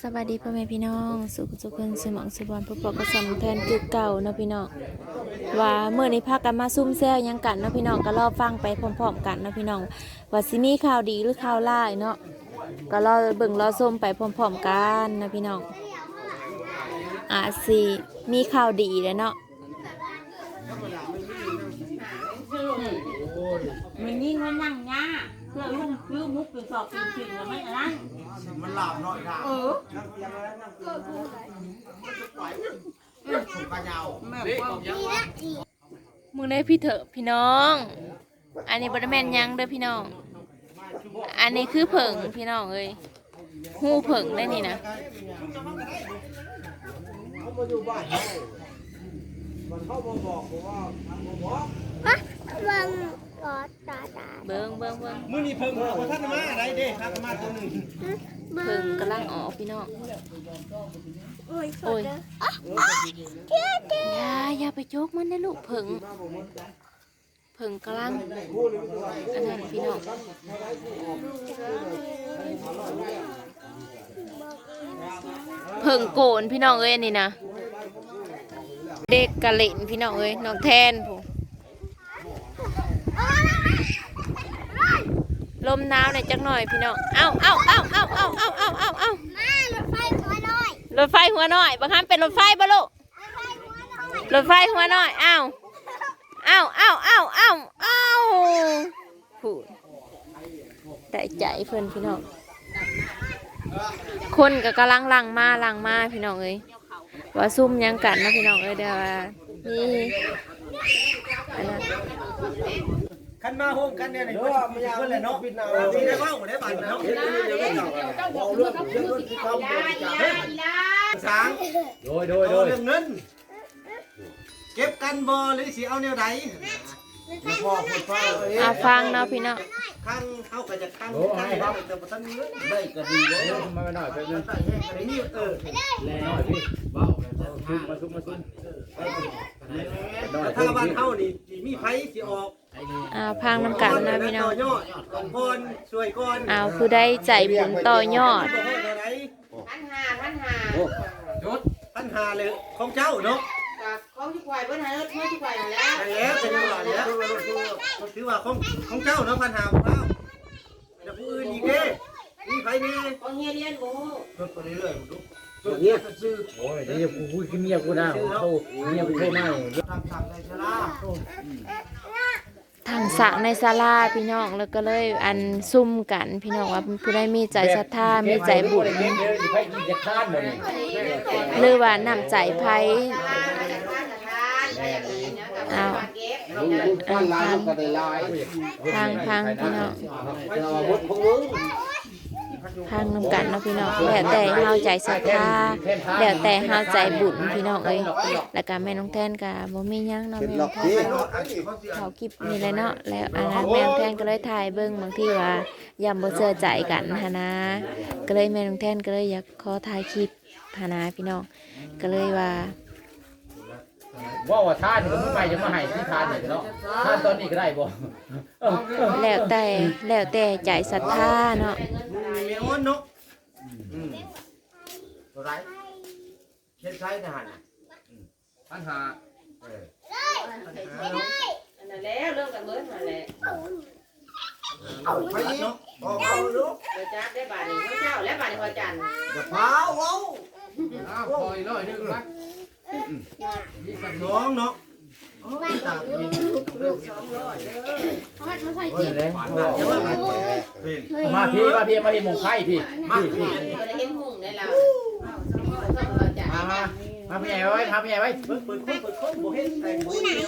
สวัสดีพ่อแม่พี่น้อง สุขสุขคนสมองสุบอนผู้ปกกระสำแทนคือเก่าเนาะพี่น้องว่าเมื่อในี้พากันมาซุ่มแซวยังกันเนาะพี่น้องก็รอฟังไปพร้อมๆกันเนาะพี่น้องว่าสิมีข่าวดีหรือข่าวร้ายเนาะก็รอเบิ่งรอส้มไปพร้อมๆกันเนาะพี่น้องอาจสิมีข่าวดีแล้วเนาะ มันนี่มันนั่งยาเพื่อลุ่มลืมมุกเป็นสอบเป็นสิ่งแล้วไม่อะไรมันหลับหน่อยนะเออถูกกระยาวแม่ว่ามึงได้พี่เถอะพี่น้อง อันนี้บริแมนหยังเด้อพี่น้อง อันนี้คือเผิงพี่น้องเอ้ยหูเผิงได้นี่นะเขามาอยู่บ้านเขามันเข้ามาบอกผมว่าทางผมบอกบัง รอตาตาเบิ้งเบิ้งเบิ้งมือนี่เพิ่งมาท่านมาอะไรเด้ท่านมาตัวหนึ่งเพิ่งกำลังออกพี่น้องโอ้ยสโอ้ดยเลยอะอะเจ๊เจ๊อย่าอย่าไปโจกมันนะลูกเพิ่งเพิ่งกำลังอันนั้นพี่น้องเพิ่งโกนพี่น้องเอ้ยอันนี่นะเด็กกะเล่นพี่น้องเอ้ยน้องแทนผม ลมหนาวหน่อยจักหน่อยพี่น้อง เอ้าเอ้าเอ้าเอ้าเอ้าเอ้าเอ้าเอ้าเอ้ารถไฟหัวน้อยรถไฟหัวน้อยบางครั้งเป็นรถไฟบ่ลูกรถไฟหัวน้อยรถไฟหัวน้อยอ้าวอ้าวอ้าวอ้าวอ้าวอ้าวพูดได้ใจเพื่อนพี่น้อง คนก็กำลังลังมาลังมาพี่น้องเอ้ยว่าซุ่มหยังกันนะพี่น้องเอ้ยเดี๋ยวว่านี่อันนั้น ขันมาโฮมกันเนี่ยนี่ก็จะมีเพื่อนเลยเนาะมีได้บ้างได้บ้างเนาะเอาเรื่องเรื่องที่เขาบอกจากสางโดยโดยโดเอายเรื่องเงินเก็บกันบ่หรือสิเอาแนวใดอคนฟ้าเอ้ยอาฟังเนาะพี่น้องข้างเข้าไปจะข้างกันได้แต่บ่ทันมีเงินได้ก็ดีแล้วเดี๋ยมาหน่อยแป๊บนึงใส่แห้งก็ได้มีเออแลหน่อยพี่เบาซุ่มมาซุ่มมาซุ่มถ้าบ้านเฮานี่สิมีไผสิออก อาพังน้ำกันนะพี่น้องต่อยอดของพรช่วยก่อนเอาผู้ได้ใจบุญต่อยอดบ่ฮอดเท่าไหร่พันหาพันหาปัญหาเลยของเจ้าเนาะจากเขาที่ควายเบิ้ลหาเพื่อที่ควายแล้วนั่นแหละเป็นจังหวะแล้วถือว่าของของเจ้าเนาะปัญหาของเราแต่ผู้อื่นอีกเด้มีไผมีของเฮียเรียนโอ้เพิ่นไปเรื่อยๆดูเนี่ยโอ้ยเดี๋ยวกูคุยกับเมียกูนะเขาเมียกูโทรมาทำสั่งในชลา ทางสระในศาลาพี่น้องแล้วก็เลยอันซุ่มกันพี่น้องว่าผู้ได้มีใจศรัทธามีใจบุญเดี๋ยวไปกินจะข้านบ่นี่หรือว่านำใจไพเอาเอาพังพังพังพี่น้อง พังนำกันเนาะพี่น้องแล้วแต่เฮาใจศรัทธาแล้วแต่เฮาใจบุญพี่น้องเอ้ยแล้วก็แม่น้องแทนก็บ่มีหยังเนาะแม่น้องแทนเขาคลิปนี่เลยเนาะแล้วอันนั้นแม่น้องแทนก็เลยถ่ายเบิ่งบางทีว่ายำบ่เชื่อใจกันหนนะ ก็เลยแม่น้องแทนก็เลยอยากขอถ่ายคลิปหนนะพี่น้องก็เลยว่า ว่าว่าท่านก็ไปจะมาให้ที่ทานเนี่ยเนาะท่านตอนนี้ก็ได้บ่แล้วแต่แล้วแต่ใจศรัทธาเนาะมีเมียอ้วนเนาะอืมตัวไรเช็ดใช้ทหารปัญหานั่นแล้วเรื่องกันเบิ้ลมาแล้วเอาไปเนาะเอาเอาเนาะเดี๋ยวจ้าได้บาทนี้พระเจ้าและบาทนี้พระจันทร์อย่าพาเอา อาวคอยยนึงรักมีสักน้องเนาะโอ้ยตาเป็นเพราะว่ามัเจียหวาขาใส่มาพี่มาพี่มาพี่หมงไข่พี่มาพี่เห็นหุ่งได้แล้วมามามาพี่ใหญ่ไว้มาพี่ใหญ่ไว้เปิดเปิดคนเปิดคนบ่เห็นแต่บ่เห็น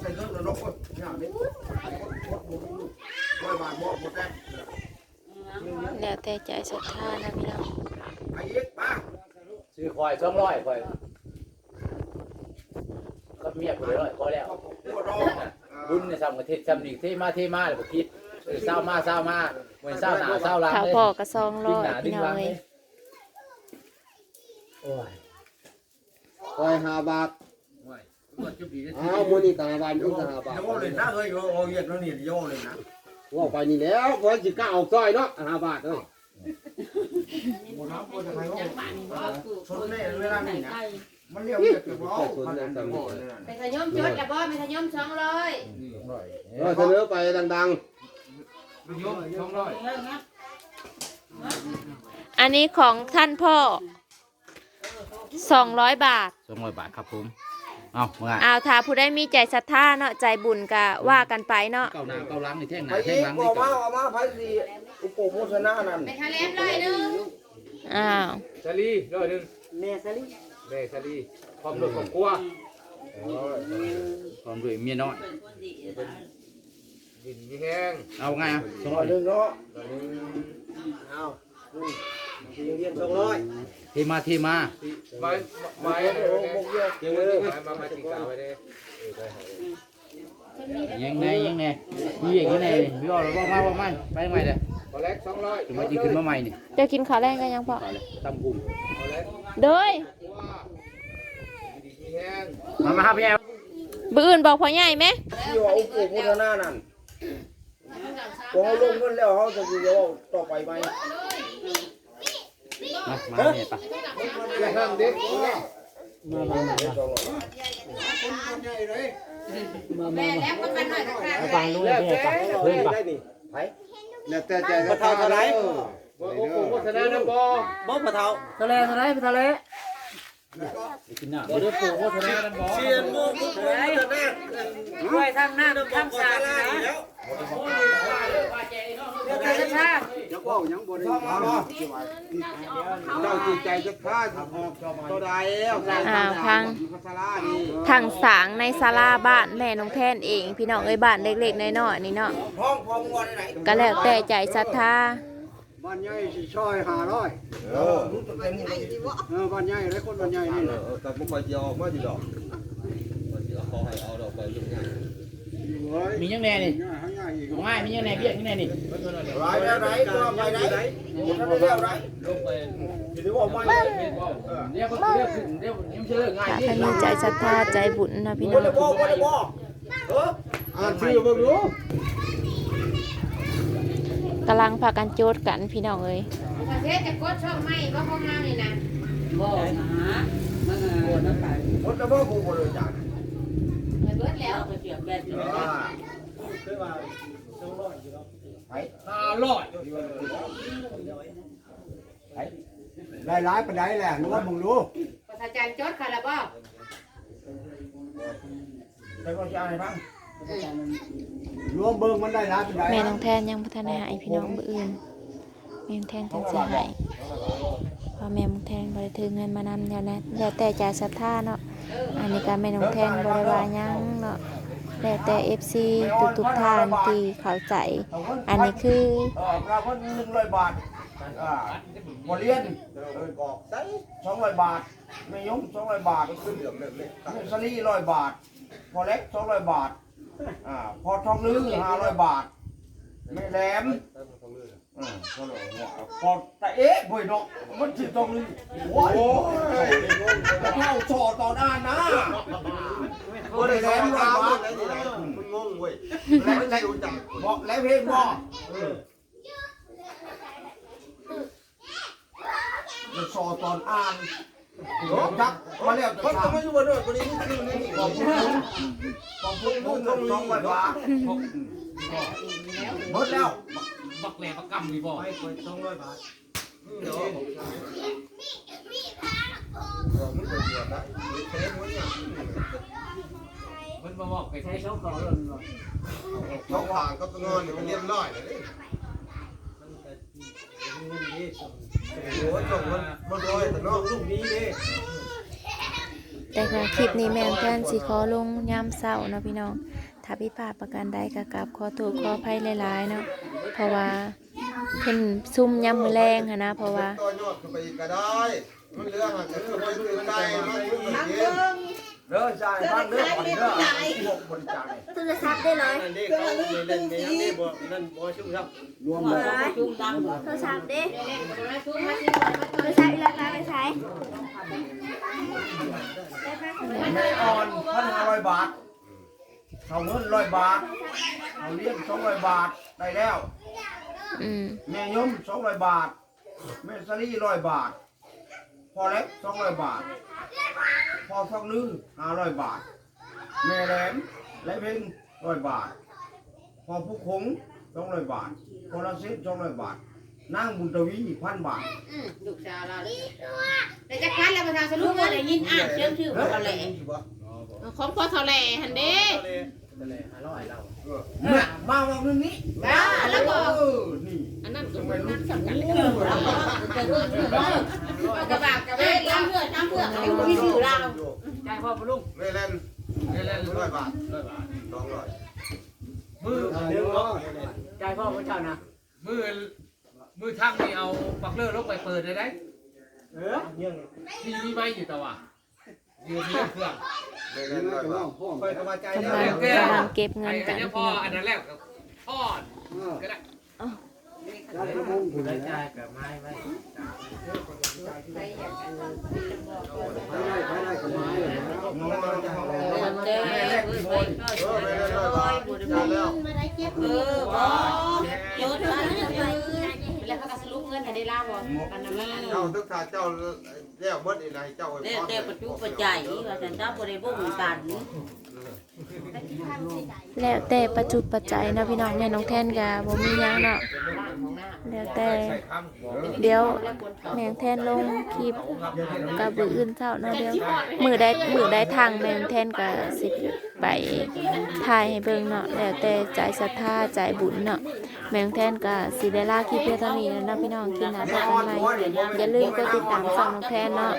ใส่เงินแล้วรบกวนอย่างนี้ร้อยบาทบ่หมดแล้ว แต่ใจศรัทธานะพี่น้องไปอีกป้าซื้อคอยสองร้อยคอยก็เมียกูเลยร้อยพอแล้วบ่รอบุญในสามกระเทศสามนิเทมาเทมาเลยบอกคิดเศร้ามาเศร้ามาเหมือนเศร้าหนาเศร้าหลังข้าวเลยพ่อก็ซองดึร้งอหยนาดึพี่งน้อหลังงเอ้เลยยโอ้ยคอยหาบาทโอ้ยรวดจุบดีอ้าวมูนี่ตาบานอีกหาบาทโยเลยนะเฮ้ยโยเย็ดแล้วนี่โยเลยนะ ว่าไปนี่แล้วพอสิกล้าเอาซอยเนาะห้าบาทเอ้ยบ่น้ำบ่จะใครว่าชนแน่เวลานี้นะมันเรียกว่าจะร้องพันธุ์บ่เลยนะเป็นขยมจดละบ่เป็นขยมสองร้อยเออเสนอไปดังอันนี้ของท่านพ่อสองร้อยบาทสองร้อยบาทครับผม เอาเมื่อเอาถ้าผู้ได้มีใจศรัทธาเนาะใจบุญก็ว่ากันไปเนาะเก้าหน้าเก้าหลังนี่แท่งหไปน้าแท่อีงกหลังบอนี่กมาเก้าเอามาไผสิอุปโภชนานั่นเป็นทะเลร้อยนึงอ้าวซาลีร้อยหนึ่งแม่สลิแม่ซาลีพร้อมด้วยครอบครัวพร้อมด้วยเมียน้อย ดินมีแห้งเอาไงอะสองร้ร้ออยยหนึ่งเนาะเอาที เรียนสองร้อยเทมาเทมาไปไปโอ้โหบกเยอะเก่งเลยมามาติดกาวไปเลยยังไงยังไงมีอย่างนี้ไงพี่อ้อเราบอกมาบอกมาไปใหม่เลยตอนแรกสองร้อยถึงมาจีขึ้นมาใหม่นี่เดี๋ยวกินข้าวแรงกันยังพ่อตำกุ้งโดยมีแห้งมามาครับพี่แอมบื้ออื่นบอกพ่อใหญ่ไหมที่ว่าอุปโภชนานั่นพอเขาลงเงินแล้วเขาจะอยู่ต่อไปไหม มามาเนี่ยปะอย่าห้ามเด็กมาแม่แล้วก็มันหน่อยค่ะฟังดูเลยพี่ปะเฮ้ยปะได้นี่ไผๆแต่ใจศรัทธาเด้อว่าอุปโภชนานะบ่บ่ปะเฒ่าทะเลทะเลทะเลกินหน้าบ่ได้ปลูกโภชนานะบ่เชียนบ่ปลูกโภชนาด้วยทางหน้าทางสาดนะแล้ว เรื่องธรรมชาติ ยังว่ายังบ่ได้ถามเจ้าจิตใจศรัทธาออกตัวใดแล้วสร้างอ้าวพังศาลานี่ทางสางในศาลาบ้านแม่น้องแทนเองพี่น้องเอ้ยบ้านเล็กๆน้อยๆนี่เนาะห้องพอมวนไหนก็แล้วแต่ใจศรัทธาบ้านใหญ่สิช่อย500เออรู้ตัวเต็มนี่เออบ้านใหญ่ได้คนบ้านใหญ่นี่เออแต่บ่ค่อยสิออกมาอยู่ดอกบ่สิขอให้เอาดอกไปยุ่งยากเฮ้ย มียังแน่นี่ง่ายหาง่ายอีกง่ายมียังแน่เบี้ยยังแน่นี่ไรแล้วไรตัวไปไหนหมดแล้วเรียกไรลงไปหรือว่าไม่เดี๋ยวเดี๋ยวเดี๋ยวยังเชื่อง่ายถ้าที่ใครมีใจศรัทธาใจบุญนะพี่น้บ่องได้บอกบ่ได้บอกเอออ่านชื่อเบิ่งดูกำลังพากันโจทย์กันพี่น้องเอ้ยประเทศจะกดช่องไม่ก็ห้องน้ำนี่นะบ่หามันโกน้ำตาลหมดแล้วบ่กูบ่เลยจ้ะไป เบิดแล้วไปเสียบแบตอยู่อ่าห้าร้อยได้หลายปานใดแหละนึกว่ามึงรู้ประชาจารย์จดค่ะแล้วบ่ไปก็จะให้บ้างรวมเบิ่งมันได้ายปานใดแม่น้องแทนยังพัฒนาให้พี่น้องเบื้ออื่นแม่น้องแทนถึงจะห้เพราะแม่น้องแทนบริถือเงินมานำแล้วนะแล้วแต่ใจศรัทธาเนาะอันนี้ก็แม่น้องแทนบริวายังเนาะแล้วแต่เอฟซีทุกทุกท่านที่เข้าใจ อันนี้คือเออปลาคน100บาทอ่าบ่เรียนเออบอกใส่200บาทแม่ยง200บาทขึ้นเหลืองเล็กๆสลี100บาท พอเล็ก200บาทอ่าพอทองลือ500บาท ไม่แหลม ก็เลยว่าพอแตะเอ๊ะบ่อยเนาะมันสิต้องลือโอ้ยเข้าชอตอนอ่านนะบ่ได้แหลมร้อยบาทมึงงงเว้ยแล้วแล้วบอกแล้วเพลงบอกจะชอตอนอ่านโอ้จักมาแล้วจะถามไม่รู้ว่าด้วยคนนี้คือนี่ขอบคุณขอบคุณลุงต้องร้องไว้ว่าหมดแล้ว บักแหลบักกำนี่บ่ไปคนสองร้อยบาทเดี๋ยวมันมาบอกไปใช้ช่องเขาท้องผ่านก็ต้องนอนมันเรียบร้อยเลยโอ้ยจบมันมันร้อยแต่นอกลูกนี้ดิแต่คลิปนี้แม่น้องแทนสิขอลงยามเศร้าเนาะพี่น้อง ถ้าพี่ป้าประกันใดก็กราบขอโทษขออภัยหลายๆเนาะเพราะว่าเพิ่นซุ่มยามมื้อแรงหันนะเพราะว่า ต่อยอดขึ้นไปอีกก็ได้มันเหลือหันก็คือไปตื่นใจมันคือเหมือนเดิมเด้อใช่บ้านเด้อคนเด้อพวกบริจาคเนี่ยโทรศัพท์ได้เลยนั่นดิเขาเล่นในยังนี่บ่นั่นบ่ชุ่มครับรวมเลยจุ่มดังโทรศัพท์ดิโทรศัพท์อีราคาไปใช้แม่อ่อนพันห้าร้อยบาท เขาเงินร้อยบาทเขาเลี้ยงสองร้อยบาทได้แล้วอืมแม่ยมสองร้อยบาทแม่สลีร้อยบาทพอเล็กสองร้อยบาท พอฟักลือห้าร้อยบาท แม่แหลมและเพ่งร้อยบาท พอผู้คงสองร้อยบาทพอละเซนสองร้อยบาท นั่งบุญทวีพันบาทอืมลูกสาวเราเลยแต่จะคันแล้วประธานสรุปว่าได้ยินอ่านเชื่อชื่อบ่เขาแหล่ของพ่อเขาแหล่หันเด้นั่นแหละห้าร้อยเราเนี่ยมาวันนึงนี้จ้าแล้วก็เออนี่อันนั้นก็มันนั่นสำคัญเลยแล้วก็จะเงินเถื่อนเอากระบะกระเบ้ทำเพื่อทำเพื่อให้คนที่ชื่อเราจ่ายพ่อปลุงไม่เล่นไม่เล่นร้อยบาทร้อยบาทสองร้อยมือเดี๋ยวจ่ายพ่อพระเจ้านะมือ มือทั้งนี่เอาปักเลอร์ลงไปเปิดได้ไหมเออมีมีไม้อยู่แต่ว่ายืนมีเครื่องไม่เล่นร้อยบาทคอยกำลังใจกำลังกำลังเก็บเงิไอ้นกันเนี่ยพี่พ่อน้องอันนั้นแรกทอดก็ได้ได้จ่ายกับไม้ไว้น้องเราจะเอาแม่แรกที่บนเออไม่เล่นร้อยบาทจ่ายแล้วเออบ่โยนมาแล้วเขาก็สรุปเงิ นให้ได้ล่าบ่อันนั้นมาเจ้าทุกทาเจ้าแล้วเบิดอีไหนเจ้าไอ้แล้วพ่อแต่ปัจจุปัจจัยว่าฉันเจ้าบริบูรณ์กัน แล้วแต่ปัจจุปัจจัยนาะพี่น้องแม่น้องแทนก็บ่มีหยังเนาะแล้วแต่เดี๋ยวแมงแทนลงคลิปกับบืออื่นเช้าเนาะเดี๋ยวมือได้มือได้ทางแมงแทนก็สิไปถ่ายให้เบิ่งเนาะแล้วแต่ใจศรัทธาใจบุญเนาะแมงแทนก็สิได้ลาคลิปเพียงเท่านี้นาะพี่น้องคลิปหน้าพบกันใหมอย่าลืมกดติดตามช่งน้องแทนเนาะ